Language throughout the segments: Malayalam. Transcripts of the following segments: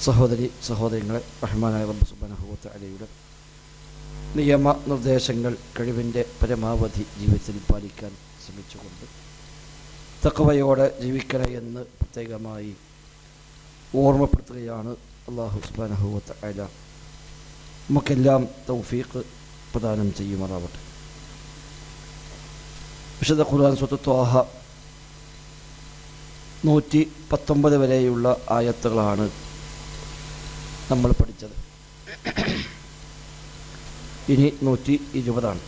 സഹോദരി സഹോദരങ്ങളെ റഹ്മാനായ റബ്ബ് സുബനഹുവത്ത് അലയുടെ നിയമ നിർദ്ദേശങ്ങൾ കഴിവിന്റെ പരമാവധി ജീവിതത്തിൽ പാലിക്കാൻ ശ്രമിച്ചുകൊണ്ട് തക്കവയോടെ ജീവിക്കണേ എന്ന് പ്രത്യേകമായി ഓർമ്മപ്പെടുത്തുകയാണ് അള്ളാഹു സുബാനഹുവത്ത് അല നമുക്കെല്ലാം തൗഫീഖ് പ്രദാനം ചെയ്യുമാറാവട്ടെ. വിശുദ്ധ ഖുർആൻ സ്വത്ത് നൂറ്റി പത്തൊമ്പത് വരെയുള്ള ആയത്തുകളാണ് നമ്മൾ പഠിച്ചത് ഇനി നൂറ്റി ഇരുപതാണ്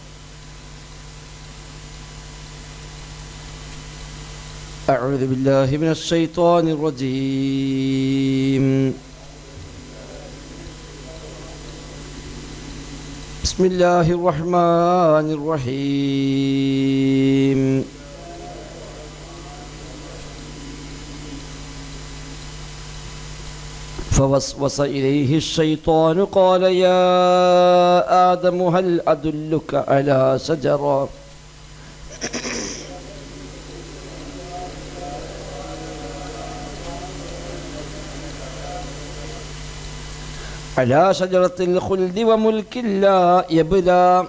أعوذ بالله من الشيطان الرجيم بسم الله الرحمن الرحيم فوسوس إليه الشيطان قال يا آدم هل أدلك على شجرة؟ على شجرة الخلد وملك لا يبلى.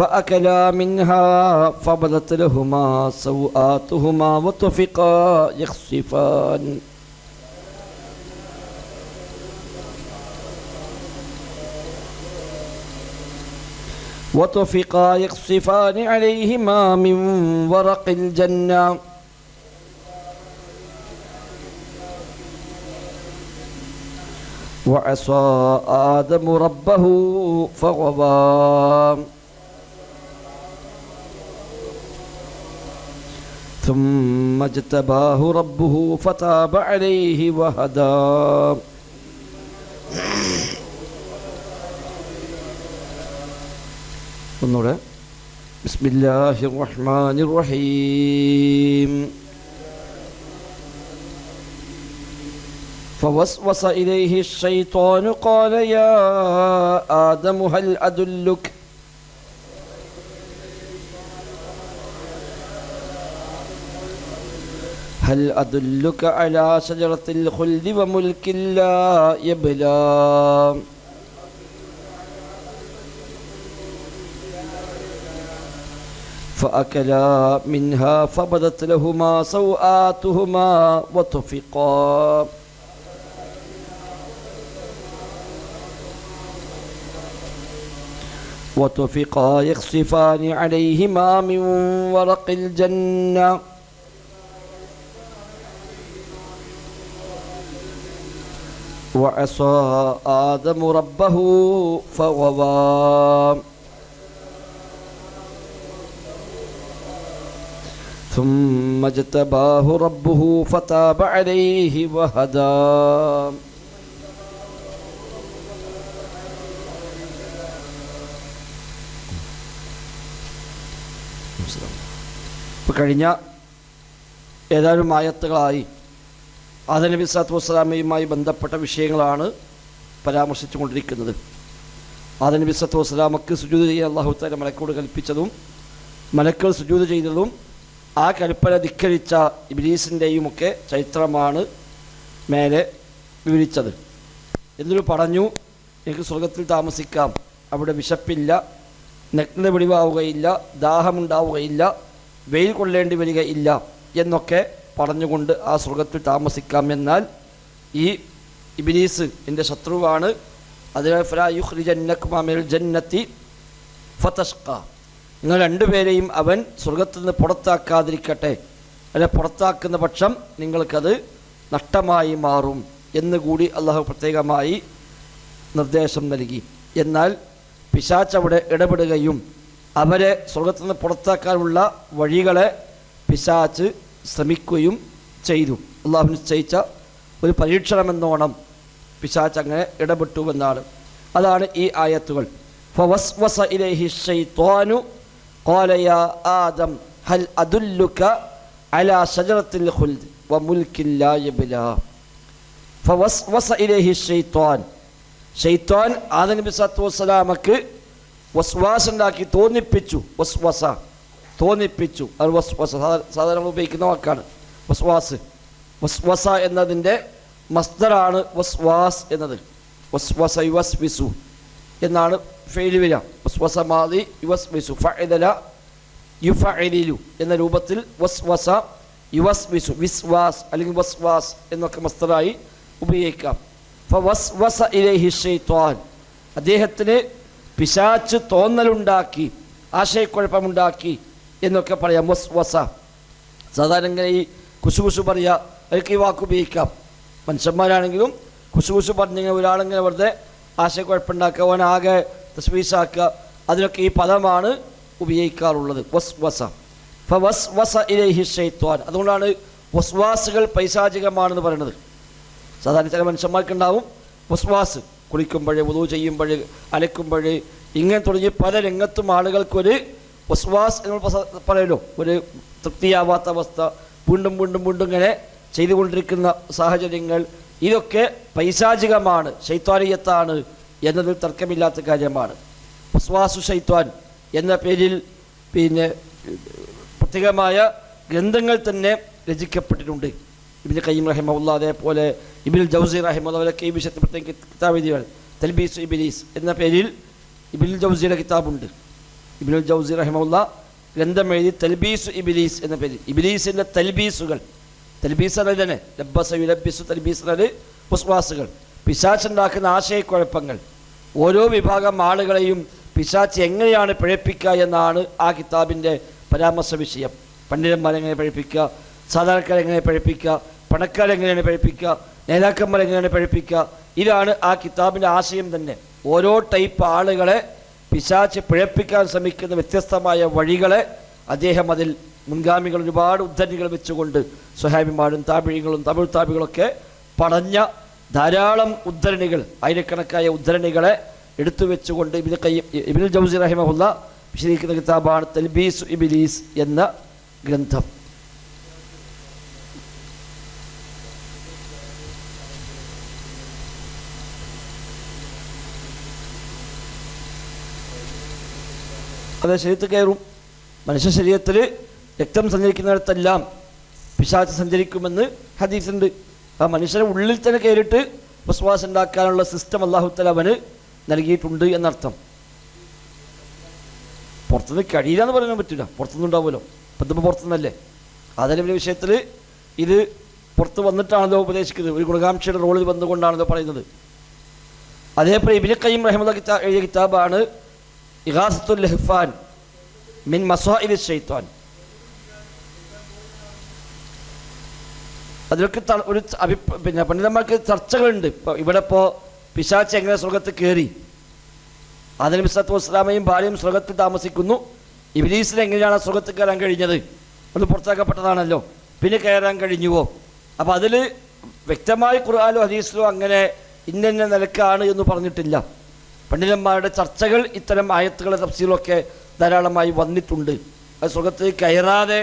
فأكلا منها فبدت لهما سوآتهما وطفقا يخصفان. وطفقا يخصفان عليهما من ورق الجنة. وعصى آدم ربه فغوى. ثم اجتباه ربه فتاب عليه وهدى ഒന്നുകൂടെ ബിസ്മില്ലാഹി റഹ്മാൻ റഹീം فوسوس إليه الشيطان قال يا آدم هل أدلك هل أدلك على شجرة الخلد وملك لا يبلى؟ فأكلا منها فبدت لهما سوآتهما وطفقا. وطفقا يخصفان عليهما من ورق الجنة. وعصى آدم ربه فغوى ثم اجتباه ربه فتاب عليه وهدى ഇപ്പൊ കഴിഞ്ഞ ഏതാനും ആയത്തുകളായി ആദനബി സാത്തു വസ്സലാമയുമായി ബന്ധപ്പെട്ട വിഷയങ്ങളാണ് പരാമർശിച്ചു കൊണ്ടിരിക്കുന്നത് ആദനബി സത്തു വസ്സലാമക്ക് സുജൂത് ചെയ്യാൻ അള്ളാഹു താല മലക്കോട് കൽപ്പിച്ചതും മലക്കൾ സുജൂത് ചെയ്തതും ആ കൽപ്പന ധിക്കരിച്ച ഇബിലീസിന്റെയും ഒക്കെ ചരിത്രമാണ് മേലെ വിവരിച്ചത്. എന്നിട്ട് പറഞ്ഞു എനിക്ക് സ്വർഗത്തിൽ താമസിക്കാം. അവിടെ വിശപ്പില്ല നഗ്നത പിടിവാവുകയില്ല ദാഹമുണ്ടാവുകയില്ല വെയിൽ കൊള്ളേണ്ടി വരികയില്ല എന്നൊക്കെ പറഞ്ഞുകൊണ്ട് ആ സ്വർഗത്തിൽ താമസിക്കാം എന്നാൽ ഈ ഇബിലീസ് എന്റെ ശത്രുവാണ്. അതിനാൽ ഫതഷ്ക നിങ്ങൾ രണ്ടുപേരെയും അവൻ സ്വർഗത്തിൽ നിന്ന് പുറത്താക്കാതിരിക്കട്ടെ. അല്ലെ പുറത്താക്കുന്ന പക്ഷം നിങ്ങൾക്കത് നഷ്ടമായി മാറും എന്നുകൂടി അള്ളാഹു പ്രത്യേകമായി നിർദ്ദേശം നൽകി. എന്നാൽ പിശാച്ച് അവിടെ ഇടപെടുകയും അവരെ സ്വർഗത്തിൽ നിന്ന് പുറത്താക്കാനുള്ള വഴികളെ പിശാച്ച് ശ്രമിക്കുകയും ചെയ്തു അള്ളാഹു നിശ്ചയിച്ച ഒരു പരീക്ഷണമെന്നോണം പിശാച്ച് അങ്ങനെ ഇടപെട്ടുവെന്നാണ് അതാണ് ഈ ആയത്തുകൾ فوسوس إليه الشيطان قال يا آدم هل أدلك على شجرة الخلد وملك لا يبلى فوسوس إليه الشيطان ഷെയ്ത്താൻ ആദം നബി സത്തു വസ്സലാമക്ക് വസ്വാസ് ഉണ്ടാക്കി തോന്നിപ്പിച്ചു വസ്വസ തോന്നിപ്പിച്ചു. അത് വസ്വസ സാധാരണ ഉപയോഗിക്കുന്ന വാക്കാണ്. വസ്വാസ് വസ്വസ എന്നതിന്റെ മസ്തറാണ് വസ്വാസ് എന്നത്. വസ്വസ യുവസ് വിസു എന്നാണ് ഫെയിൽ വരിക. വസ്വസ മാതി യുവസ് വിസു ഫഇദല യുഫഇലിലു എന്ന രൂപത്തിൽ വസ്വസ യുവസ് വിസു വിസ്വാസ് അല്ലെങ്കിൽ വസ്വാസ് എന്നൊക്കെ മസ്തറായി ഉപയോഗിക്കാം. ഫവസ്വസ ഇലൈഹി ഷൈത്വാൻ അദ്ദേഹത്തിന് പിശാച്ച് തോന്നലുണ്ടാക്കി ആശയക്കുഴപ്പമുണ്ടാക്കി എന്നൊക്കെ പറയാം. വസ് വസ. സാധാരണ ഇങ്ങനെ ഈ കുശുകുശു കുശു പറയുക അതൊക്കെ ഈ വാക്ക് ഉപയോഗിക്കാം. മനുഷ്യന്മാരാണെങ്കിലും കുശുകുശു കുശു പറഞ്ഞിങ്ങനെ ഒരാളിങ്ങനെ വെറുതെ ആശയക്കുഴപ്പമുണ്ടാക്കുക ആകെ തസ്വീസാക്കുക അതിനൊക്കെ ഈ പദമാണ് ഉപയോഗിക്കാറുള്ളത്. വസ് വസ. ഫവസ് വസ ഇലൈഹി ഷെയ്ത്വാൻ അതുകൊണ്ടാണ് വസ്വാസുകൾ പൈശാചികമാണെന്ന് പറയുന്നത്. സാധാരണ ചില മനുഷ്യന്മാർക്കുണ്ടാവും വസ്വാസ്. കുളിക്കുമ്പോഴേ ഉദവ് ചെയ്യുമ്പോഴേ അലക്കുമ്പോൾ ഇങ്ങനെ തുടങ്ങി പല രംഗത്തും ആളുകൾക്കൊരു വസ്വാസ് എന്ന് പറയലോ ഒരു തൃപ്തിയാവാത്ത അവസ്ഥ. വീണ്ടും വീണ്ടും വീണ്ടും ഇങ്ങനെ ചെയ്തുകൊണ്ടിരിക്കുന്ന സാഹചര്യങ്ങൾ ഇതൊക്കെ പൈശാചികമാണ്. ശൈത്വാനീയത്താണ് എന്നതിൽ തർക്കമില്ലാത്ത കാര്യമാണ്. വസ്വാസു ശൈത്വാൻ എന്ന പേരിൽ പിന്നെ പ്രത്യേകമായ ഗ്രന്ഥങ്ങൾ തന്നെ രചിക്കപ്പെട്ടിട്ടുണ്ട്. ഇബിന് കയ്യം റഹിമുള്ള അതേപോലെ ഇബിൻ ജൗസി റഹിമുള്ളവരൊക്കെ ഈ വിഷയത്തിൽ പ്രത്യേക കിതാബ് എഴുതിയാണ് തൽബീസ് ഇബിലീസ് എന്ന പേരിൽ ഇബിൻ ജൗസിയുടെ കിതാബുണ്ട്. ഇബിനുൽ ജൗസി റഹിമുള്ള ഗ്രന്ഥം എഴുതി തൽബീസ് ഇബിലീസ് എന്ന പേര് ഇബിലീസിന്റെ തൽബീസുകൾ. തൽബീസ് എന്നത് തന്നെ ലബ്ബസ യുലബിസു തൽബീസ് എന്നത് ഉസ്വാസുകൾ പിശാച്ചുണ്ടാക്കുന്ന ആശയക്കുഴപ്പങ്ങൾ. ഓരോ വിഭാഗം ആളുകളെയും പിശാച്ച് എങ്ങനെയാണ് പിഴപ്പിക്കുക എന്നാണ് ആ കിതാബിന്റെ പരാമർശ വിഷയം പണ്ഡിതന്മാരെങ്ങനെ പഴിപ്പിക്കുക? സാധാരണക്കാരെങ്ങനെ പഴിപ്പിക്കുക? പണക്കാരെങ്ങനെയാണ് പഴിപ്പിക്കുക? നേതാക്കന്മാരെങ്ങനെയാണ് പഴിപ്പിക്കുക? ഇതാണ് ആ കിതാബിന്റെ ആശയം തന്നെ. ഓരോ ടൈപ്പ് ആളുകളെ പിശാച്ച് പിഴപ്പിക്കാൻ ശ്രമിക്കുന്ന വ്യത്യസ്തമായ വഴികളെ അദ്ദേഹം അതിൽ മുൻഗാമികൾ ഒരുപാട് ഉദ്ധരണികൾ വെച്ചുകൊണ്ട് സുഹാബിമാരും താപിഴികളും തമിഴ് താപികളൊക്കെ പടഞ്ഞ ധാരാളം ഉദ്ധരണികൾ ആയിരക്കണക്കായ ഉദ്ധരണികളെ എടുത്തു വെച്ചുകൊണ്ട് ഇബിന് കൈ ഇബിനുൽ ജൗസി റഹിമഹുല്ല വിശദീകരിക്കുന്ന കിതാബാണ് തൽബീസ് ഇബിലീസ് എന്ന ഗ്രന്ഥം. അത് ശരീരത്തിൽ കയറും. മനുഷ്യ ശരീരത്തിൽ രക്തം സഞ്ചരിക്കുന്നിടത്തെല്ലാം പിശാച്ച് സഞ്ചരിക്കുമെന്ന് ഹദീസുണ്ട്. ആ മനുഷ്യനെ ഉള്ളിൽ തന്നെ കയറിയിട്ട് വിശ്വാസം ഉണ്ടാക്കാനുള്ള സിസ്റ്റം അള്ളാഹുത്തല അവന് നൽകിയിട്ടുണ്ട് എന്നർത്ഥം. പുറത്തുനിന്ന് കഴിയില്ല എന്ന് പറയാൻ പറ്റില്ല. പുറത്തുനിന്ന് ഉണ്ടാവുമല്ലോ. ഇപ്പം ഇതിപ്പോൾ പുറത്തുനിന്നല്ലേ? അതിന്റെ വിഷയത്തിൽ ഇത് പുറത്ത് വന്നിട്ടാണല്ലോ ഉപദേശിക്കുന്നത്. ഒരു ഗുണകാംക്ഷയുടെ റോളിൽ വന്നുകൊണ്ടാണല്ലോ പറയുന്നത്. അതേപോലെ ഇബിന് കയ്യം റഹ്മുള്ള കിതാ എഴുതിയ കിതാബാണ് മിൻ ഷെയ്ത്താൻ അതിലൊക്കെ ഒരു അഭി പിന്നെ പണ്ഡിതന്മാർക്ക് ചർച്ചകളുണ്ട്. ഇപ്പോൾ ഇവിടെ ഇപ്പോൾ പിശാച്ച് എങ്ങനെ സ്വർഗത്ത് കയറി അതിന് മിസ്ലത്തു വസ്ലാമയും ഭാര്യയും സ്വർഗത്തിൽ താമസിക്കുന്നു. ഇബിലീസിന് എങ്ങനെയാണ് സ്വർഗത്ത് കയറാൻ കഴിഞ്ഞത്? അത് പുറത്താക്കപ്പെട്ടതാണല്ലോ. പിന്നെ കയറാൻ കഴിഞ്ഞുവോ? അപ്പോൾ അതിൽ വ്യക്തമായി ഖുർആാനോ ഹദീസിലോ അങ്ങനെ ഇന്ന നിലക്കാണ് എന്ന് പറഞ്ഞിട്ടില്ല. പണ്ഡിതന്മാരുടെ ചർച്ചകൾ ഇത്തരം ആയത്തുകളെ തഫ്സീലൊക്കെ ധാരാളമായി വന്നിട്ടുണ്ട്. അത് സ്വർഗത്തിൽ കയറാതെ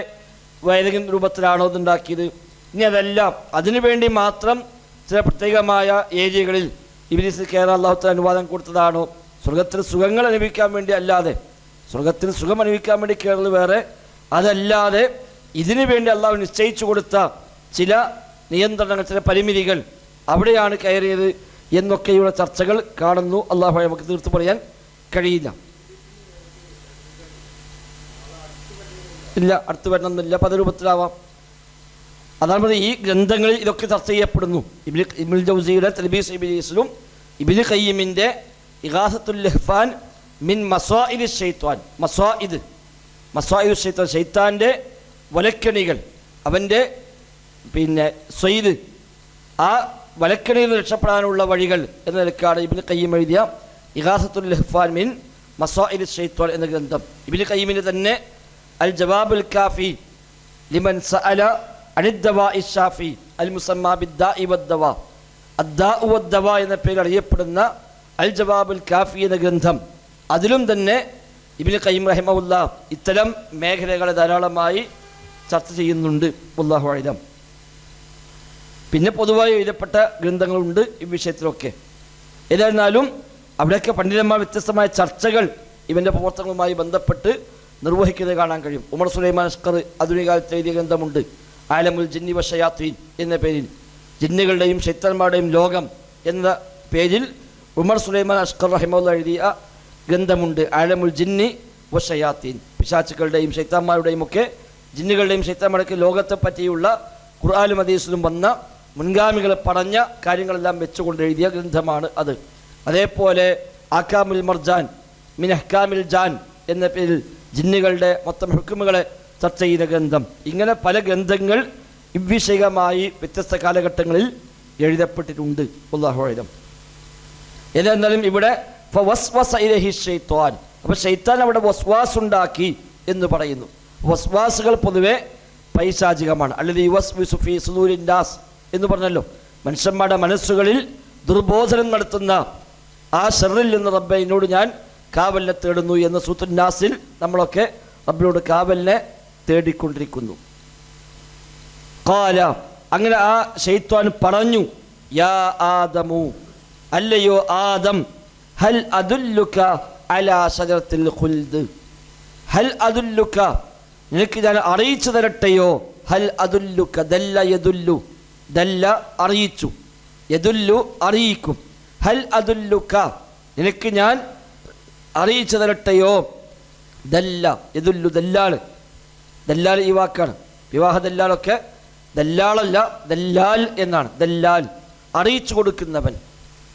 ഏതെങ്കിലും രൂപത്തിലാണോ ഇതുണ്ടാക്കിയത്? ഇനി അതെല്ലാം അതിനുവേണ്ടി മാത്രം ചില പ്രത്യേകമായ ഏരിയകളിൽ ഇബിലിസിൽ കയറാൻ അള്ളാഹുത്തല അനുവാദം കൊടുത്തതാണോ? സ്വർഗത്തിൽ സുഖങ്ങൾ അനുഭവിക്കാൻ വേണ്ടി അല്ലാതെ സ്വർഗത്തിൽ സുഖം അനുഭവിക്കാൻ വേണ്ടി കയറുന്നത് വേറെ അതല്ലാതെ ഇതിനു വേണ്ടി അള്ളാഹു നിശ്ചയിച്ചു കൊടുത്ത ചില നിയന്ത്രണങ്ങൾ ചില പരിമിതികൾ അവിടെയാണ് കയറിയത്. എന്നൊക്കെയുള്ള ചർച്ചകൾ കാണുന്നു. അള്ളാഹു നമുക്ക് തീർത്തു പറയാൻ കഴിയില്ല. ഇല്ല അടുത്ത് വരണമെന്നില്ല. പദരൂപത്തിലാവാം അതാണ് ഈ ഗ്രന്ഥങ്ങളിൽ ഇതൊക്കെ ചർച്ച ചെയ്യപ്പെടുന്നു. ഇബിൽ ഇബിൽ ജൗസിയുടെ തൽബീസ് ഇബിലീസിലും ഇബിൽ ഖയ്യമിന്റെ ഇഗാസത്തുൽ ലഹ്ഫാൻ മിൻ മസ്വാഇദ് ഷെയ്ത്വാൻ മസ്വാഇദ് മസ്വാഇദ് ഷെയ്ത്താൻ ഷെയ്ത്താന്റെ വലക്കണികൾ. അവന്റെ പിന്നെ സ്വൈദ് ആ വലക്കണിയിൽ രക്ഷപ്പെടാനുള്ള വഴികൾ എന്ന നിലക്കാണ് ഇബിന് കയ്യം എഴുതിയ ഇഹാസത്തുൽ ഹഫാൻ മിൻ മസ്വാഇദ് ഷെയ്ത്വാൻ എന്ന ഗ്രന്ഥം. ഇബിന് കയ്യമിന്റെ തന്നെ അൽ ജവാബുൽ കാഫി ലിമൻ സഅല അനിദ്ദവാഇ ഷാഫി അൽ മുസമ്മാ ബിദ്ദാഇ വദ്ദവാ അദ്ദാഉ വദ്ദവാ എന്ന പേരിൽ അറിയപ്പെടുന്ന അൽ ജവാബുൽ കാഫി എന്ന ഗ്രന്ഥം. അതിലും തന്നെ ഇബിന് കയ്യം റഹിമുല്ല ഇത്തരം മേഖലകളെ ധാരാളമായി ചർച്ച ചെയ്യുന്നുണ്ട്. അഴിതം പിന്നെ പൊതുവായി എഴുതപ്പെട്ട ഗ്രന്ഥങ്ങളുണ്ട് ഈ വിഷയത്തിലൊക്കെ. ഏതായിരുന്നാലും അവിടെയൊക്കെ പണ്ഡിതന്മാർ വ്യത്യസ്തമായ ചർച്ചകൾ ഇവന്റെ പ്രവർത്തനങ്ങളുമായി ബന്ധപ്പെട്ട് നിർവഹിക്കുന്നത് കാണാൻ കഴിയും. ഉമർ സുലൈമാൻ അഷ്കർ ആധുനിക കാലത്ത് എഴുതിയ ഗ്രന്ഥമുണ്ട്. ആലമുൽ ജിന്നി വഷയാത്രീൻ എന്ന പേരിൽ. ജിന്നുകളുടെയും ശൈത്തന്മാരുടെയും ലോകം എന്ന പേരിൽ ഉമർ സുലൈമാൻ അഷ്കർ റഹിമുള്ള എഴുതിയ ഗ്രന്ഥമുണ്ട്. ആലമുൽ ജിന്നി വഷയാത്തീൻ പിശാച്ചുക്കളുടെയും ശൈത്താന്മാരുടെയും ഒക്കെ ജിന്നുകളുടെയും ശൈത്താന്മാരുടെയൊക്കെ ലോകത്തെ പറ്റിയുള്ള ഖുർആാലും ഹദീസിലും വന്ന മുൻഗാമികൾ പറഞ്ഞ കാര്യങ്ങളെല്ലാം വെച്ചുകൊണ്ട് എഴുതിയ ഗ്രന്ഥമാണ് അത്. അതേപോലെ അക്കാമുൽ മർജാൻ മിനഹ്കാമിൽ ജാൻ എന്ന പേരിൽ ജിന്നുകളുടെ മൊത്തം ഹുക്കുമുകളെ ചർച്ച ചെയ്ത ഗ്രന്ഥം. ഇങ്ങനെ പല ഗ്രന്ഥങ്ങൾ ഇവിഷയമായി വ്യത്യസ്ത കാലഘട്ടങ്ങളിൽ എഴുതപ്പെട്ടിട്ടുണ്ട്. ഉള്ളാഹുഴം ഏതെന്നാലും ഇവിടെ അപ്പൊ അപ്പോൾ ഷെയ്ത്താൻ അവിടെ വസ്വാസ് ഉണ്ടാക്കി എന്ന് പറയുന്നു. വസ്വാസുകൾ പൊതുവെ പൈശാചികമാണ്. അല്ലെങ്കിൽ യുവസ് വിസുഫി സുദൂരിൻഡാസ് എന്ന് പറഞ്ഞല്ലോ. മനുഷ്യന്മാരുടെ മനസ്സുകളിൽ ദുർബോധനം നടത്തുന്ന ആ ഷെറിൽ നിന്ന് റബ്ബെ എന്നോട് ഞാൻ കാവലിനെ തേടുന്നു എന്ന സൂത്തുന്നാസിൽ നമ്മളൊക്കെ റബ്ബിനോട് കാവലിനെ തേടിക്കൊണ്ടിരിക്കുന്നു. കാല അങ്ങനെ ആ ഷെയ്ത്വാൻ പറഞ്ഞു യാ ആദമു അല്ലയോ ആദം ഹൽ അതുല്ലുക അലാ ഷജറത്തിൽ ഖുൽദ്. ഹൽ അതുല്ലുക നിനക്ക് ഞാൻ അറിയിച്ചു തരട്ടെയോ? ഹൽ അതുല്ലുക ദല്ല യദുല്ലു. ദല്ല അറിയിച്ചു. യദുല്ലു അറിയിക്കും. ഹൽ അതുല്ലുക്ക നിനക്ക് ഞാൻ അറിയിച്ചു തരട്ടെയോ? ദല്ല. യദുല്ലു ദല്ലാൾ. ദല്ലാൽ ഈ വാക്കാണ്. വിവാഹ ദല്ലാളൊക്കെ ദല്ലാളല്ല ദല്ലാൽ എന്നാണ്. ദല്ലാൽ. അറിയിച്ചു കൊടുക്കുന്നവൻ.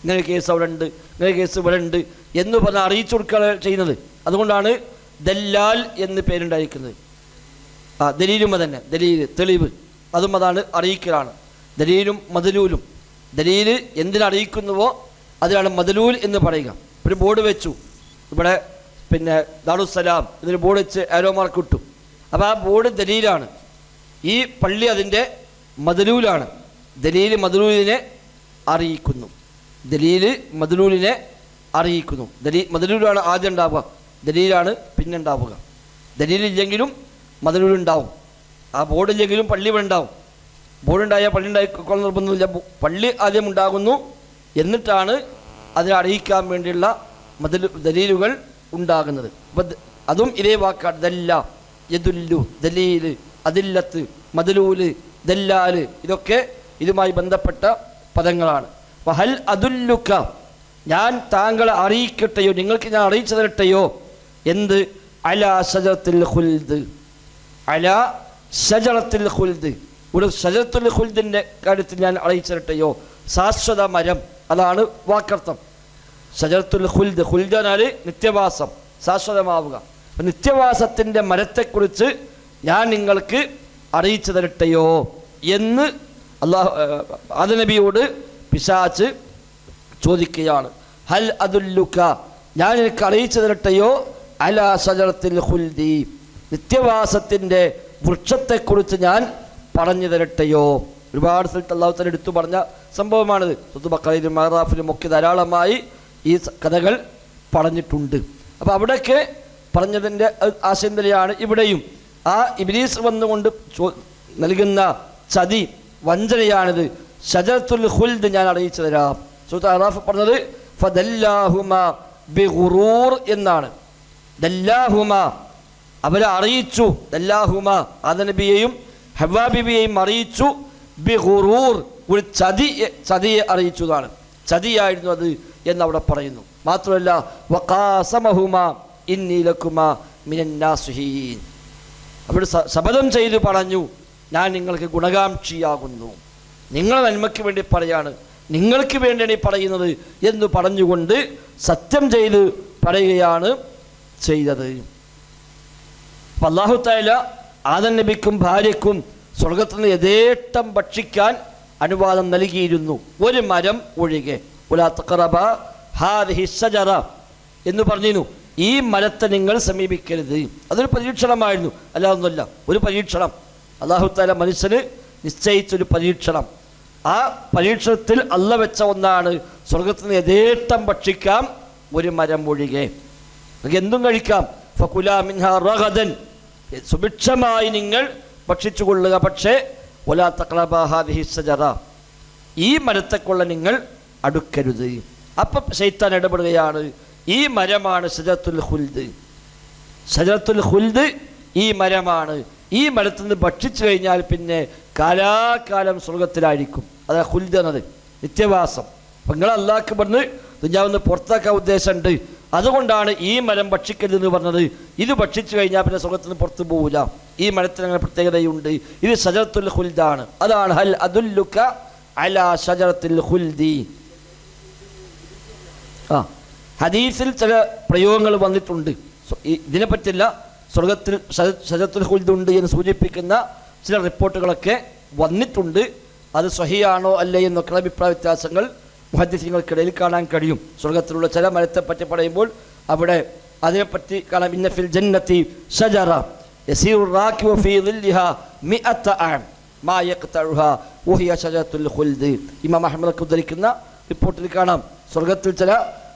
ഇങ്ങനെ കേസ് അവിടെ ഉണ്ട് ഇങ്ങനെ കേസ് ഇവിടെ ഉണ്ട് എന്ന് പറഞ്ഞ് അറിയിച്ചു കൊടുക്കുകയാണ് ചെയ്യുന്നത്. അതുകൊണ്ടാണ് ദല്ലാൽ എന്ന് പേരുണ്ടായിരിക്കുന്നത്. ആ ദലീലും തന്നെ ദലീൽ തെളിവ്. അതും അതാണ് അറിയിക്കലാണ്. ദലീലും മദലൂലും. ദലീൽ എന്തിനറിയിക്കുന്നുവോ അതിനാണ് മദലൂൽ എന്ന് പറയുക. ഒരു ബോർഡ് വെച്ചു. ഇവിടെ പിന്നെ ദാറുസലാം എന്നൊരു ബോർഡ് വെച്ച് ആരോമാർക്ക് ഇട്ടു. അപ്പോൾ ആ ബോർഡ് ദലീലാണ്. ഈ പള്ളി അതിന്റെ മദലൂലാണ്. ദലീൽ മദലൂലിനെ അറിയിക്കുന്നു. ദലീൽ മദലൂലിനെ അറിയിക്കുന്നു. ദലീ മദലൂലാണ് ആദ്യം ഉണ്ടാവുക. ദലീലാണ് പിന്നെ ഉണ്ടാവുക. ദലീലില്ലെങ്കിലും മദലൂലുണ്ടാവും ആ ബോർഡില്ലെങ്കിലും പള്ളി ഉണ്ടാവും. ബോർഡ് ഉണ്ടായാൽ പള്ളി ഉണ്ടായിക്കോളം നിർബന്ധമില്ല പള്ളി ആദ്യം ഉണ്ടാകുന്നു. എന്നിട്ടാണ് അതിനെ അറിയിക്കാൻ വേണ്ടിയുള്ള മതിൽ ദലീലുകൾ ഉണ്ടാകുന്നത്. അപ്പം അതും ഇതേ വാക്കാണ്. ദല്ല യദുല്ലു ദലീൽ അതില്ലത്ത് മതിലൂൽ ദല്ലാൽ ഇതൊക്കെ ഇതുമായി ബന്ധപ്പെട്ട പദങ്ങളാണ്. വഹൽ അതുല്ലുക്ക ഞാൻ താങ്കളെ അറിയിക്കട്ടെയോ നിങ്ങൾക്ക് ഞാൻ അറിയിച്ചു തരട്ടെയോ? എന്ത്? അല സജറത്തിൽ ഹുൽദ് അല സജറത്തിൽ ഖുൽദ് ഒരു ഷജറത്തുൽ ഹുൽദിന്റെ കാര്യത്തിൽ ഞാൻ അറിയിച്ചിരട്ടെയോ? ശാശ്വത മരം അതാണ് വാക്കർത്ഥം. സജത്തുൽ ഹുൽദ് ഹുൽദനാൽ നിത്യവാസം ശാശ്വതമാവുക. നിത്യവാസത്തിന്റെ മരത്തെക്കുറിച്ച് ഞാൻ നിങ്ങൾക്ക് അറിയിച്ചു തരട്ടെയോ എന്ന് അള്ളാഹു ആദനബിയോട് പിശാച്ച് ചോദിക്കുകയാണ്. ഹൽ അതുല്ലുക്ക ഞാൻ എനിക്ക് അറിയിച്ചു തരട്ടെയോ അല സജറത്തിൽ ഹുൽദി. നിത്യവാസത്തിന്റെ വൃക്ഷത്തെക്കുറിച്ച് ഞാൻ പറഞ്ഞു തരട്ടെയോ? ഒരുപാട് സ്ഥലത്ത് അള്ളാഹു തന്നെ എടുത്തു പറഞ്ഞ സംഭവമാണിത്. സ്വത്ത് മഹറാഫിലും ഒക്കെ ധാരാളമായി ഈ കഥകൾ പറഞ്ഞിട്ടുണ്ട്. അപ്പോൾ അവിടെയൊക്കെ പറഞ്ഞതിന്റെ ആശയം തന്നെയാണ് ഇവിടെയും. ആ ഇബിലീസ് വന്നുകൊണ്ട് നൽകുന്ന ചതി വഞ്ചനയാണിത്. ഷജത്തുൽ ഹുൽദ് ഞാൻ അറിയിച്ചു തരാം. സുഹൃത്ത് അറാഫ് പറഞ്ഞത് ഫദല്ലാഹുമ ബിഗുറൂർ എന്നാണ്. ദല്ലാഹുമ അവരെ അറിയിച്ചു ദല്ലാഹുമ ആദനബിയെയും ഹവാബിബിയെയും അറിയിച്ചു. ബിഗുറൂർ ഒരു ചതി ചതിയെ അറിയിച്ചതാണ് ചതിയായിരുന്നു അത് എന്നവിടെ പറയുന്നു. മാത്രമല്ല വഖാസമഹുമ ഇന്നീലക്കുമ മിനന്നാസുഹീൻ അവിടെ ശപഥം ചെയ്തു പറഞ്ഞു ഞാൻ നിങ്ങൾക്ക് ഗുണകാംക്ഷിയാകുന്നു. നിങ്ങളെ നന്മയ്ക്ക് വേണ്ടി പറയാണ്. നിങ്ങൾക്ക് വേണ്ടിയാണ് ഈ പറയുന്നത് എന്ന് പറഞ്ഞുകൊണ്ട് സത്യം ചെയ്ത് പറയുകയാണ് ചെയ്തത്. അപ്പം അള്ളാഹു താല ആദൻ നബിക്കും ഭാര്യയ്ക്കും സ്വർഗത്തിൽ നിന്ന് യഥേഷ്ടം ഭക്ഷിക്കാൻ അനുവാദം നൽകിയിരുന്നു. ഒരു മരം ഒഴികെ. എന്ന് പറഞ്ഞിരുന്നു. ഈ മരത്തെ നിങ്ങൾ സമീപിക്കരുത്. അതൊരു പരീക്ഷണമായിരുന്നു. അല്ലാതൊന്നുമല്ല ഒരു പരീക്ഷണം. അള്ളാഹുത്താല മനുഷ്യന് നിശ്ചയിച്ചൊരു പരീക്ഷണം. ആ പരീക്ഷണത്തിൽ അല്ല വെച്ച ഒന്നാണ് സ്വർഗത്തിൽ നിന്ന് യഥേഷ്ടം ഭക്ഷിക്കാം ഒരു മരം ഒഴികെ. എന്തും കഴിക്കാം. ഫകുല മിൻഹ റഗദൻ. സുഭിക്ഷമായി നിങ്ങൾ ഭക്ഷിച്ചു കൊള്ളുക പക്ഷേ ഒലാ തക്ലബാഹാദിഹി സജറ ഈ മരത്തെക്കൊള്ള നിങ്ങൾ അടുക്കരുത്. അപ്പം ശൈത്താൻ ഇടപെടുകയാണ്. ഈ മരമാണ് സജത്തുൽ ഹുൽദ് സജത്തുൽ ഹുൽദ് ഈ മരമാണ്. ഈ മരത്തിൽ നിന്ന് ഭക്ഷിച്ചു കഴിഞ്ഞാൽ പിന്നെ കാലാകാലം സ്വർഗത്തിലായിരിക്കും. അതാ ഹുൽദ് എന്നത്. നിത്യവാസം. അപ്പം നിങ്ങൾ അള്ളാഹ്ക്ക് പറഞ്ഞ് ദുഞ്ഞാവുന്ന പുറത്താക്കാൻ ഉദ്ദേശമുണ്ട്. അതുകൊണ്ടാണ് ഈ മരം ഭക്ഷിക്കരുത് എന്ന് പറഞ്ഞത്. ഇത് ഭക്ഷിച്ചു കഴിഞ്ഞാൽ പിന്നെ നിന്ന് പുറത്തു പോകില്ല ഈ മരത്തിന് അങ്ങനെ പ്രത്യേകതയുണ്ട്. ഇത് സജറത്തുൽ ഹുൽദാണ് അതാണ് ഹൽ അതുല്ലുക്ക അല സജറത്തുൽ ഹുൽദി ആ ഹദീസിൽ ചില പ്രയോഗങ്ങൾ വന്നിട്ടുണ്ട്. ഇതിനെ പറ്റില്ല ഇതിനെപ്പറ്റില്ല സ്വർഗത്തിൽ സജറത്തുൽ ഹുൽദ് ഉണ്ട് എന്ന് സൂചിപ്പിക്കുന്ന ചില റിപ്പോർട്ടുകളൊക്കെ വന്നിട്ടുണ്ട്. അത് സ്വഹിയാണോ അല്ലേ എന്നൊക്കെ അഭിപ്രായ വ്യത്യാസങ്ങൾ മുഹദ്ദിസങ്ങൾക്കിടയിൽ കാണാൻ കഴിയും. സ്വർഗത്തിലുള്ള ചില മരത്തെപ്പറ്റി പറയുമ്പോൾ അവിടെ അതിനെപ്പറ്റി കാണാം. ഇന്ന ഫിൽ ജന്നത്തി ഷജറ ഇമാം അഹ്മദ് ഉദ്ധരിക്കുന്ന റിപ്പോർട്ടിൽ കാണാം. സ്വർഗത്തിൽ ചില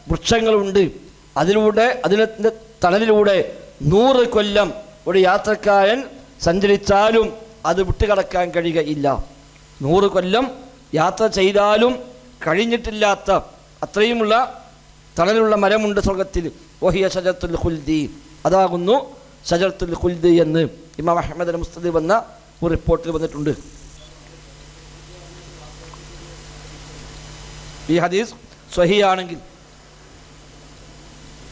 വൃക്ഷങ്ങളുണ്ട്. അതിലൂടെ അതിന്റെ തണലിലൂടെ നൂറ് കൊല്ലം ഒരു യാത്രക്കാരൻ സഞ്ചരിച്ചാലും അത് വിട്ടുകടക്കാൻ കഴിയുകയില്ല. നൂറ് കൊല്ലം യാത്ര ചെയ്താലും കഴിഞ്ഞിട്ടില്ലാത്ത അത്രയുമുള്ള തണലുള്ള മരമുണ്ട് സ്വർഗത്തിൽ. ഓഹിയ സജത്തുൽ ഖുൽദി. അതാകുന്നു സജത്തുൽ ഖുൽദി എന്ന് ഇമാം അഹമ്മദ് മുസ്തദി വന്ന ഒരു റിപ്പോർട്ടിൽ വന്നിട്ടുണ്ട്. ഈ ഹദീസ് സ്വഹിയാണെങ്കിൽ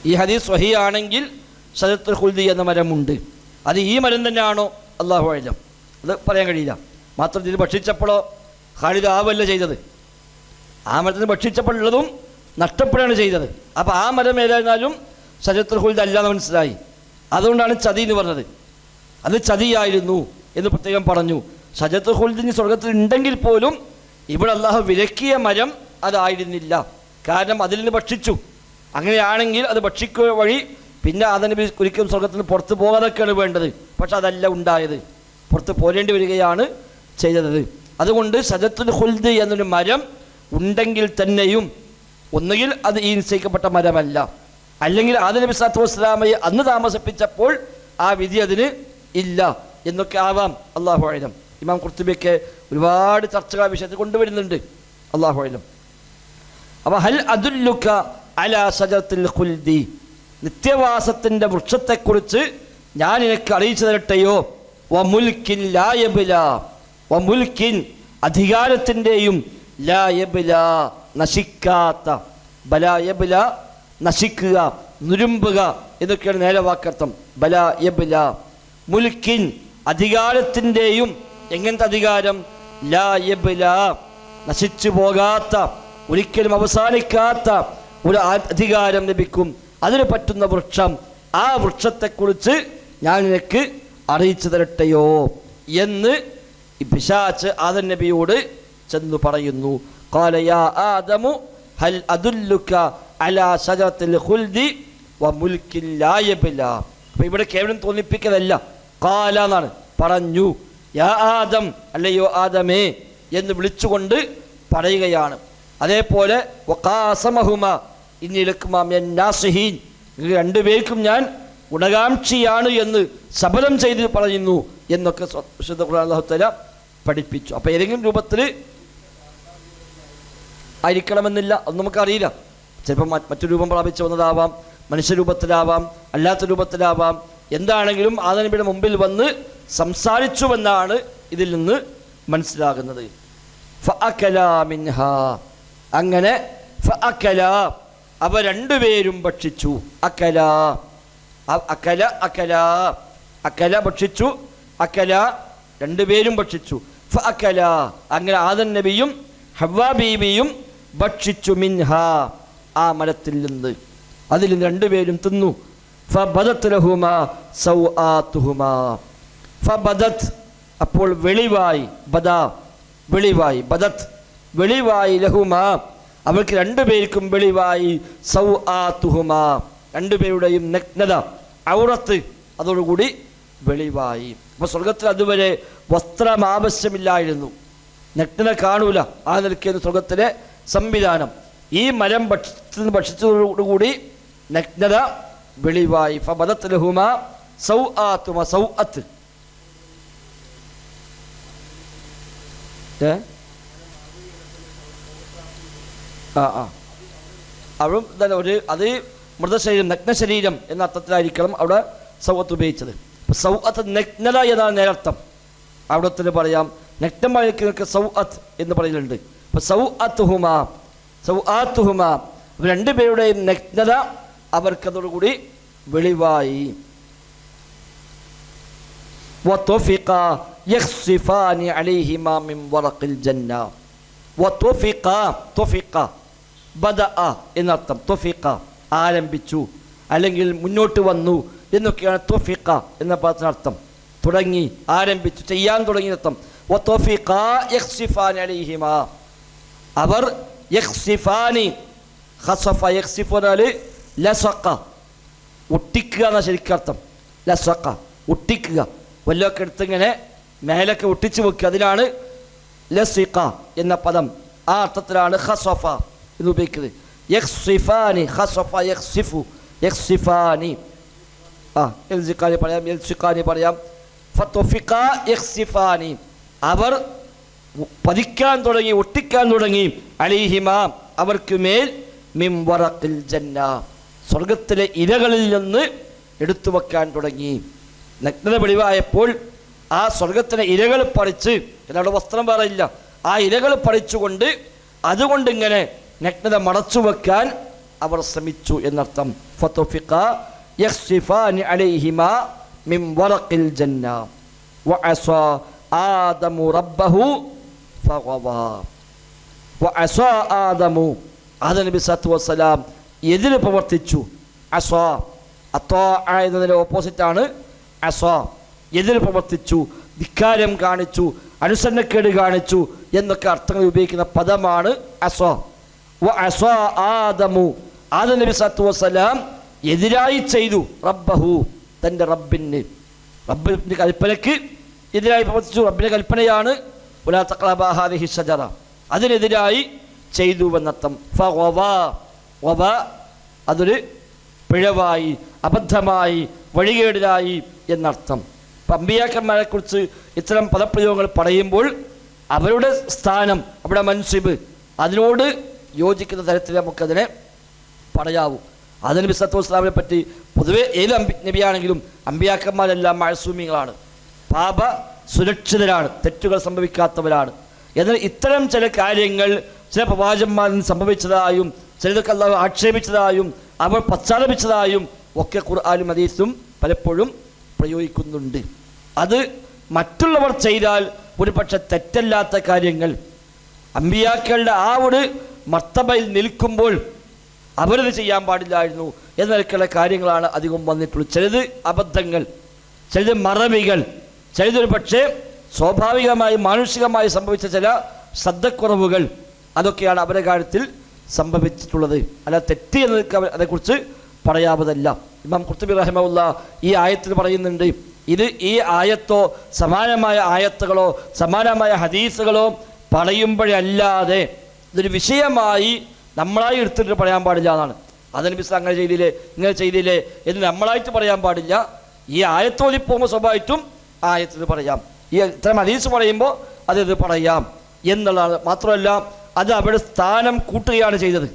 ഈ ഹദീസ് സ്വഹിയാണെങ്കിൽ സജത്തുൽ ഖുൽദി എന്ന മരമുണ്ട്. അത് ഈ മരം തന്നെയാണോ? അള്ളാഹു അലം അത് പറയാൻ കഴിയില്ല. മാത്രം ഇത് ഭക്ഷിച്ചപ്പോഴോ ഖാലിദ് ആവല്ല ചെയ്തത്. ആ മരത്തിന് ഭക്ഷിച്ചപ്പോഴുള്ളതും നഷ്ടപ്പെടുകയാണ് ചെയ്തത്. അപ്പോൾ ആ മരം ഏതായിരുന്നാലും അല്ല എന്ന് മനസ്സിലായി. അതുകൊണ്ടാണ് ചതി എന്ന് പറഞ്ഞത്. അത് ചതിയായിരുന്നു എന്ന് പ്രത്യേകം പറഞ്ഞു. ഷജത്തുൽ ഖുൽദിന് സ്വർഗത്തിൽ ഉണ്ടെങ്കിൽ പോലും ഇവിടെ അള്ളാഹു വിലക്കിയ മരം അതായിരുന്നില്ല. കാരണം അതിൽ നിന്ന് ഭക്ഷിച്ചു. അങ്ങനെയാണെങ്കിൽ അത് ഭക്ഷിക്കുക വഴി പിന്നെ അതിന് ഒരിക്കലും സ്വർഗത്തിൽ നിന്ന് പുറത്ത് പോകാതൊക്കെയാണ് വേണ്ടത്. പക്ഷെ അതല്ല ഉണ്ടായത്. പുറത്ത് പോരേണ്ടി വരികയാണ് ചെയ്തത്. അതുകൊണ്ട് സജത്തുൽ ഹുൽദ് എന്നൊരു മരം ഉണ്ടെങ്കിൽ തന്നെയും ഒന്നുകിൽ അത് ഈ നിശ്ചയിക്കപ്പെട്ട മരമല്ല. അല്ലെങ്കിൽ ആദ്യ നബി സാത്തു വസ്സലാമയെ അന്ന് താമസിപ്പിച്ചപ്പോൾ ആ വിധി അതിന് ഇല്ല എന്നൊക്കെ ആവാം. അള്ളാഹു ഇമാം കുർത്തുബിയൊക്കെ ഒരുപാട് ചർച്ചകൾ ആ വിഷയത്തിൽ കൊണ്ടുവരുന്നുണ്ട്. അള്ളാഹു അപ്പൊ ഹൽ അതുല്ലുക്ക അല സജത്തിൽ ഖുൽദി. നിത്യവാസത്തിന്റെ വൃക്ഷത്തെക്കുറിച്ച് ഞാൻ നിനക്ക് അറിയിച്ചു തരട്ടെയോ? വ മുൽക്കിൻ ലായബില വ മുൽക്കിൻ അധികാരത്തിന്റെയും നശിക്കാത്ത ബലായബില നശിക്കുക നുരുമ്പുക എന്നൊക്കെയാണ് നേരെ വാക്കർത്ഥം. ബലായബില മുൽക്കിൻ അധികാരത്തിന്റെയും എങ്ങനത്തെ അധികാരം? ലായബില നശിച്ചു പോകാത്ത ഒരിക്കലും അവസാനിക്കാത്ത ഒരു അധികാരം ലഭിക്കും. അതിന് പറ്റുന്ന വൃക്ഷം ആ വൃക്ഷത്തെക്കുറിച്ച് ഞാൻ നിനക്ക് അറിയിച്ചു തരട്ടെയോ? എന്ന് പിശാച്ച് ആദൻ നബിയോട് ചെന്ന് പറയുന്നു. ആദമു ഹൽ അലാ വ അപ്പോൾ ഇവിടെ കേവലം തോന്നിപ്പിക്കതല്ല കാല എന്നാണ്. പറഞ്ഞു യാ ആദം അല്ലയോ ആദമേ എന്ന് വിളിച്ചുകൊണ്ട് പറയുകയാണ്. അതേപോലെ രണ്ടുപേർക്കും ഞാൻ ഗുണകാംക്ഷിയാണ് എന്ന് ശബലം ചെയ്ത് പറയുന്നു എന്നൊക്കെ ഖുർആൻ പഠിപ്പിച്ചു. അപ്പോൾ ഏതെങ്കിലും രൂപത്തിൽ ആയിരിക്കണമെന്നില്ല അത് നമുക്കറിയില്ല. ചിലപ്പോൾ മറ്റു രൂപം പ്രാപിച്ചു വന്നതാവാം മനുഷ്യരൂപത്തിലാവാം അല്ലാത്ത രൂപത്തിലാവാം. എന്താണെങ്കിലും ആദനബിയുടെ മുമ്പിൽ വന്ന് സംസാരിച്ചുവെന്നാണ് ഇതിൽ നിന്ന് മനസ്സിലാകുന്നത്. അങ്ങനെ അവ രണ്ടുപേരും ഭക്ഷിച്ചു. അക്കല അക്കല അക്കല അക്കല ഭക്ഷിച്ചു അക്കല രണ്ടുപേരും ഭക്ഷിച്ചു. അങ്ങനെ ആദൻ നബിയും ഹവ്വാ ബീവിയും ഭക്ഷിച്ചു മിൻഹ ആ മരത്തിൽ നിന്ന്. അതിൽ രണ്ടുപേരും തിന്നു. അപ്പോൾ വെളിവായി ബദ വെളിവായി ബദത് വെളിവായി ലഹുമ. അവർക്ക് രണ്ടുപേർക്കും വെളിവായി സൗ ആ തുഹുമ രണ്ടുപേരുടെയും നഗ്നത ഔറത്ത് അതോടുകൂടി വെളിവായി. അപ്പോൾ സ്വർഗത്തിൽ അതുവരെ വസ്ത്രം ആവശ്യമില്ലായിരുന്നു. നഗ്നത കാണൂല. ആ നിലയ്ക്കുന്ന സ്വർഗത്തിലെ സംവിധാനം. ഈ മരം ഭക്ഷിച്ചു ഭക്ഷിച്ചതോടുകൂടി നഗ്നത വെളിവായി. ഫബദത്ത് ആ തന്നെ ഒരു അത് മൃതശരീരം നഗ്നശരീരം എന്ന അർത്ഥത്തിലായിരിക്കണം അവിടെ സൗഅത്ത് ഉപയോഗിച്ചത്. സൗഅത്ത് നഗ്നത എന്നാണ് നേരർത്ഥം. അവിടെ തന്നെ പറയാം നഗ്നമായിരിക്കുന്നവർക്ക് സൗഅത്ത് എന്ന് പറയുന്നുണ്ട് രണ്ടുപേരുടെയും നഗ്നത അവർക്കതോടുകൂടി വെളിവായി. എന്നർത്ഥം ആരംഭിച്ചു അല്ലെങ്കിൽ മുന്നോട്ട് വന്നു എന്നൊക്കെയാണ് തൊഫിക്ക എന്ന പദത്തിനർത്ഥം. തുടങ്ങി ആരംഭിച്ചു ചെയ്യാൻ തുടങ്ങിയർത്ഥം അവർ യഖ്സിഫാനി ഖസഫ യഖ്സിഫുനാല് ലസഖ. ഒട്ടിക്കുക എന്ന ശരിക്കർത്ഥം. ലസഖ ഒട്ടിക്കുക. വല്ലതൊക്കെ എടുത്തിങ്ങനെ മേലൊക്കെ ഒട്ടിച്ചു വെക്കുക. അതിലാണ് ലസിക്ക എന്ന പദം. ആ അർത്ഥത്തിലാണ് ഹസഫ എന്ന് ഉപയോഗിക്കുന്നത്. യഖ്സിഫാനി ഖസഫ യഖ്സിഫു. യഖ്സിഫാനി. ആ എൽസിഖാനി പറയാം എൽസിഖാനി പറയാം. ഫത്തൊഫിഖ യഖ്സിഫാനി. അവർ പതിക്കാൻ തുടങ്ങി ഒട്ടിക്കാൻ തുടങ്ങി. അലിഹിമ അവർക്ക് മേൽ മിംവറത്തിൽ ജന്ന സ്വർഗത്തിലെ ഇരകളിൽ നിന്ന് എടുത്തു വെക്കാൻ തുടങ്ങി. നഗ്നത വെളിവായപ്പോൾ ആ സ്വർഗത്തിലെ ഇരകൾ പറിച്ച് എന്നവിടെ വസ്ത്രം വേറെ ഇല്ല. ആ ഇരകൾ പറിച്ചുകൊണ്ട് അതുകൊണ്ട് ഇങ്ങനെ നഗ്നത മടച്ചു വെക്കാൻ അവർ ശ്രമിച്ചു എന്നർത്ഥം. ഫത്തുഫിഖ മിൻ വറഖിൽ ജന്ന. ആദമു റബ്ബഹു ആദമു ആദ നബി സല്ലല്ലാഹു വസ്സലാം എതിര് പ്രവർത്തിച്ചു. അസാ അത്തോ എന്നതിന്റെ ഓപ്പോസിറ്റാണ് അസാ എതിര് പ്രവർത്തിച്ചു. ധിക്കാരം കാണിച്ചു. അനുസരണക്കേട് കാണിച്ചു. എന്നൊക്കെ അർത്ഥങ്ങൾ ഉപയോഗിക്കുന്ന പദമാണ് അസോ വ അസോ ആദമു. ആദ നബി സത്തു വസ്സലാം എതിരായി ചെയ്തു. റബ്ബഹു. തന്റെ റബ്ബിന്. റബ്ബിന്റെ കൽപ്പനയ്ക്ക് എതിരായി പ്രവർത്തിച്ചു. റബ്ബിന്റെ കൽപ്പനയാണ് അതിനെതിരായി ചെയ്തു എന്നർത്ഥം ഫവ അതൊരു പിഴവായി അബദ്ധമായി വഴികേടിലായി എന്നർത്ഥം. പമ്പിയാക്കന്മാരെ അമ്പിയാക്കന്മാരെ കുറിച്ച് ഇത്തരം പദപ്രയോഗങ്ങൾ പറയുമ്പോൾ അവരുടെ സ്ഥാനം അവിടെ മൻസിബ് അതിനോട് യോജിക്കുന്ന തരത്തിൽ നമുക്കതിനെ പറയാവൂ. അതിന് ബിസത്തു വസ്ലാമിനെ പറ്റി പൊതുവെ ഏത് അമ്പി നബിയാണെങ്കിലും അമ്പിയാക്കന്മാരെല്ലാം മഴസൂമികളാണ് പാപ സുരക്ഷിതരാണ് തെറ്റുകൾ സംഭവിക്കാത്തവരാണ്. എന്നാൽ ഇത്തരം ചില കാര്യങ്ങൾ ചില പ്രവാചന്മാരിൽ സംഭവിച്ചതായും ചിലതൊക്കെ അല്ലാഹു ആക്ഷേപിച്ചതായും അവർ പശ്ചാത്തപിച്ചതായും ഒക്കെ ഖുർആാനും ഹദീസും പലപ്പോഴും പ്രയോഗിക്കുന്നുണ്ട്. അത് മറ്റുള്ളവർ ചെയ്താൽ ഒരു പക്ഷെ തെറ്റല്ലാത്ത കാര്യങ്ങൾ. അമ്പിയാക്കളുടെ ആ ഒരു മർത്തബയിൽ നിൽക്കുമ്പോൾ അവരത് ചെയ്യാൻ പാടില്ലായിരുന്നു എന്നൊക്കെയുള്ള കാര്യങ്ങളാണ് അധികം വന്നിട്ടുള്ളത്. ചിലത് അബദ്ധങ്ങൾ ചിലത് മറവികൾ ചിലതൊരു പക്ഷേ സ്വാഭാവികമായി മാനുഷികമായി സംഭവിച്ച ചില ശ്രദ്ധക്കുറവുകൾ അതൊക്കെയാണ് അവരുടെ കാര്യത്തിൽ സംഭവിച്ചിട്ടുള്ളത്. അല്ല തെറ്റ് എന്നതൊക്കെ അതേക്കുറിച്ച് പറയാവതല്ല ഇമാം കുർത്തുബി റഹ്മുള്ള ഈ ആയത്തിൽ പറയുന്നുണ്ട്. ഇത് ഈ ആയത്തോ സമാനമായ ആയത്തുകളോ സമാനമായ ഹദീസുകളോ പറയുമ്പോഴല്ലാതെ ഇതൊരു വിഷയമായി നമ്മളായി എടുത്തിട്ട് പറയാൻ പാടില്ല എന്നാണ്. അതിന് ബിസ് അങ്ങനെ ചെയ്തില്ലേ? ഇങ്ങനെ ചെയ്തില്ലേ എന്ന് നമ്മളായിട്ട് പറയാൻ പാടില്ല. ഈ ആയത്തോലി പോകുമ്പോൾ സ്വാഭാവികമായിട്ടും ആയത്തിൽ പറയാം. ഈ ഇത്തരം ഹദീസ് പറയുമ്പോൾ അത് ഇത് പറയാം. എന്നുള്ളതാണ്. മാത്രമല്ല അത് അവിടെ സ്ഥാനം കൂട്ടുകയാണ് ചെയ്തത്.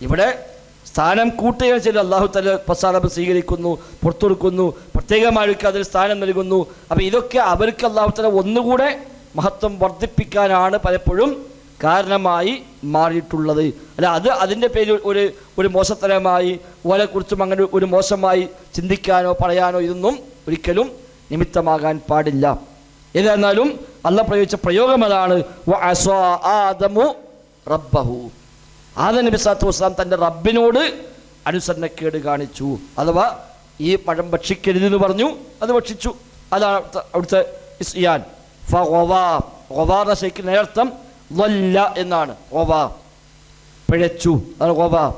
ഇവിടെ സ്ഥാനം കൂട്ടുകയാണ് ചെയ്തത് അള്ളാഹു തല പ്രസാദം സ്വീകരിക്കുന്നു പുറത്തു കൊടുക്കുന്നു പ്രത്യേകമായിട്ട് അതിൽ സ്ഥാനം നൽകുന്നു. അപ്പോൾ ഇതൊക്കെ അവർക്ക് അള്ളാഹു തല ഒന്നുകൂടെ മഹത്വം വർദ്ധിപ്പിക്കാനാണ് പലപ്പോഴും കാരണമായി മാറിയിട്ടുള്ളത്. അല്ല അത് അതിന്റെ പേരിൽ ഒരു ഒരു മോശത്തരമായി ഓരെക്കുറിച്ചും അങ്ങനെ ഒരു മോശമായി ചിന്തിക്കാനോ പറയാനോ ഇതൊന്നും ഒരിക്കലും നിമിത്തമാകാൻ പാടില്ല. ഏതായിരുന്നാലും അല്ല പ്രയോഗിച്ച പ്രയോഗം അതാണ്. റബ്ബഹു. ആദ നബി സാത്തു വസ്ലാം തന്റെ റബ്ബിനോട് അനുസരണക്കേട് കാണിച്ചു. അഥവാ ഈ പഴം ഭക്ഷിക്കരുതെന്ന് പറഞ്ഞു അത് ഭക്ഷിച്ചു. അതാണ് അവിടുത്തെ ഇസ്യാൻ. ഫവാ ശരിക്ക് നേരർത്ഥം വല്ല എന്നാണ്. ഒവ പിഴച്ചു. അതാണ് ഒവ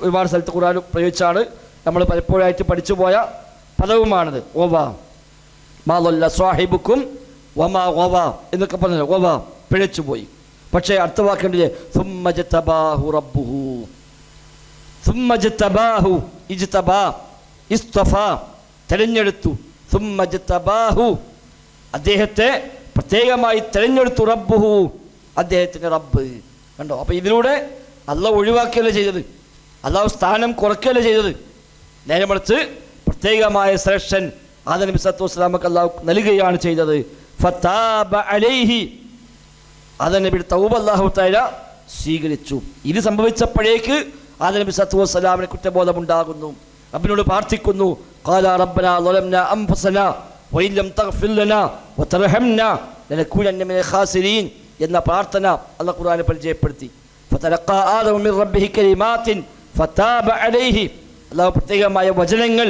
ഒരുപാട് സ്ഥലത്ത് ഖുർആൻ പ്രയോഗിച്ചാണ് നമ്മൾ പലപ്പോഴായിട്ട് പഠിച്ചു പോയ പദവുമാണത്. ഓവ മാലല്ല സ്വാഹിബുക്കും വമാ ഓവ എന്നൊക്കെ പറഞ്ഞു ഓവ പിഴച്ചു പോയി. പക്ഷേ അടുത്ത വാക്കേണ്ടത് സുമ്മജത്തബാഹു റബ്ബുഹു. സുമ്മജത്തബാഹു ഇജ്തബാ ഇസ്തഫ തെരഞ്ഞെടുത്തു. സുമ്മജത്തബാഹു അദ്ദേഹത്തെ പ്രത്യേകമായി തെരഞ്ഞെടുത്തു റബ്ബുഹു. അദ്ദേഹത്തിന്റെ റബ്ബ്. കണ്ടോ? അപ്പോൾ ഇതിലൂടെ അല്ല ഒഴിവാക്കുകയല്ല ചെയ്തത്? അള്ളാഹു സ്ഥാനം കുറയ്ക്കുകയല്ല ചെയ്തത്? നേരെ മറിച്ച് പ്രത്യേകമായ ശ്രേഷ്ഠൻ ആദ നബി സത്തു വസ്സലാമക്ക് അള്ളാഹു നൽകുകയാണ് ചെയ്തത് ഫത്താബ അലൈഹി ആദ നബിയുടെ തൗബ അള്ളാഹു തആല സ്വീകരിച്ചു ഇത് സംഭവിച്ചപ്പോഴേക്ക് ആദ നബി സത്തു വസ്സലാമിന് കുറ്റബോധമുണ്ടാകുന്നു റബ്ബിനോട് പ്രാർത്ഥിക്കുന്നു قال ربنا ظلمنا أنفسنا وإن لم تغفر لنا وترحمنا لنكونن من الخاسرين എന്ന പ്രാർത്ഥന അള്ളാഹ് ഖുർആനെ പരിചയപ്പെടുത്തി فتلقى آدم من ربه كلمات فتاب عليه അള്ളാഹു പ്രത്യേകമായ വചനങ്ങൾ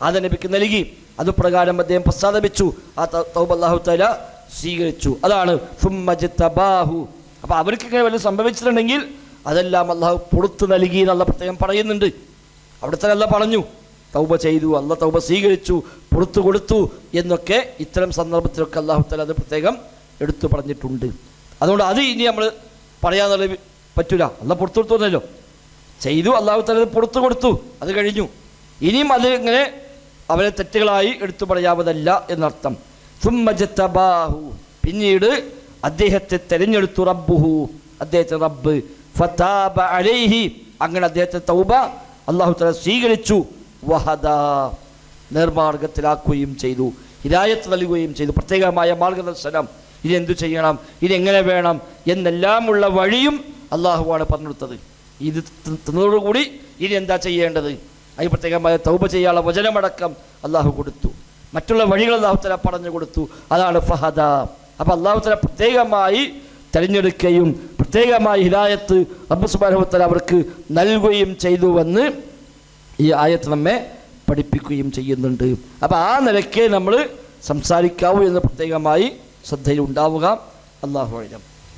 ആദ നബിക്ക് നൽകി അതുപ്രകാരം അദ്ദേഹം പശ്ചാത്തപിച്ചു ആ തൗബ തആല സ്വീകരിച്ചു. അതാണ് അപ്പൊ അപ്പോൾ അവർക്ക് ഇങ്ങനെ വല്ലതും സംഭവിച്ചിട്ടുണ്ടെങ്കിൽ അതെല്ലാം അള്ളാഹു പുറത്തു നൽകി എന്നുള്ള പ്രത്യേകം പറയുന്നുണ്ട്. അവിടുത്തെ അല്ല പറഞ്ഞു തൗബ ചെയ്തു അല്ല തൗബ സ്വീകരിച്ചു പുറത്തു കൊടുത്തു എന്നൊക്കെ ഇത്തരം സന്ദർഭത്തിലൊക്കെ അള്ളാഹു തല അത് പ്രത്യേകം എടുത്തു പറഞ്ഞിട്ടുണ്ട്. അതുകൊണ്ട് അത് ഇനി നമ്മൾ പറയാന്നുള്ള പറ്റൂല. അല്ല പുറത്തു കൊടുത്തോന്നല്ലോ ചെയ്തു അള്ളാഹു തല പുറത്തു കൊടുത്തു അത് കഴിഞ്ഞു. ഇനിയും അത് ഇങ്ങനെ അവരെ തെറ്റുകളായി എടുത്തു പറയാവതല്ല എന്നർത്ഥം. സുമ്മജത്തബാഹു പിന്നീട് അദ്ദേഹത്തെ തെരഞ്ഞെടുത്തു റബ്ബുഹു. അദ്ദേഹത്തെ റബ്ബ്. ഫതാബ അലൈഹി. അങ്ങനെ അദ്ദേഹത്തെ തൗബ അള്ളാഹു തല സ്വീകരിച്ചു. വഹദ. നിർമാർഗത്തിലാക്കുകയും ചെയ്തു. ഹിദായത്ത് നൽകുകയും ചെയ്തു. പ്രത്യേകമായ മാർഗദർശനം. എന്തു ചെയ്യണം? ഇതെങ്ങനെ വേണം? എന്നെല്ലാമുള്ള വഴിയും അള്ളാഹുവാണ് പറഞ്ഞെടുത്തത് ഇത് തിന്നതോടുകൂടി ഇനി എന്താ ചെയ്യേണ്ടത്? അതിന് പ്രത്യേകമായ തൗബ ചെയ്യാനുള്ള വചനമടക്കം അള്ളാഹു കൊടുത്തു. മറ്റുള്ള വഴികൾ അള്ളാഹു തല പറഞ്ഞു കൊടുത്തു. അതാണ് ഫഹദ. അപ്പം അള്ളാഹു തല പ്രത്യേകമായി തിരഞ്ഞെടുക്കുകയും പ്രത്യേകമായി ഹിദായത്ത് റബ്ബ് സുബാനുഹത്തല അവർക്ക് നൽകുകയും ചെയ്തുവെന്ന് ഈ ആയത്ത് നമ്മെ പഠിപ്പിക്കുകയും ചെയ്യുന്നുണ്ട്. അപ്പോൾ ആ നിലയ്ക്ക് നമ്മൾ സംസാരിക്കാവൂ എന്ന് പ്രത്യേകമായി ശ്രദ്ധയിൽ ഉണ്ടാവുക അള്ളാഹു അഴിലം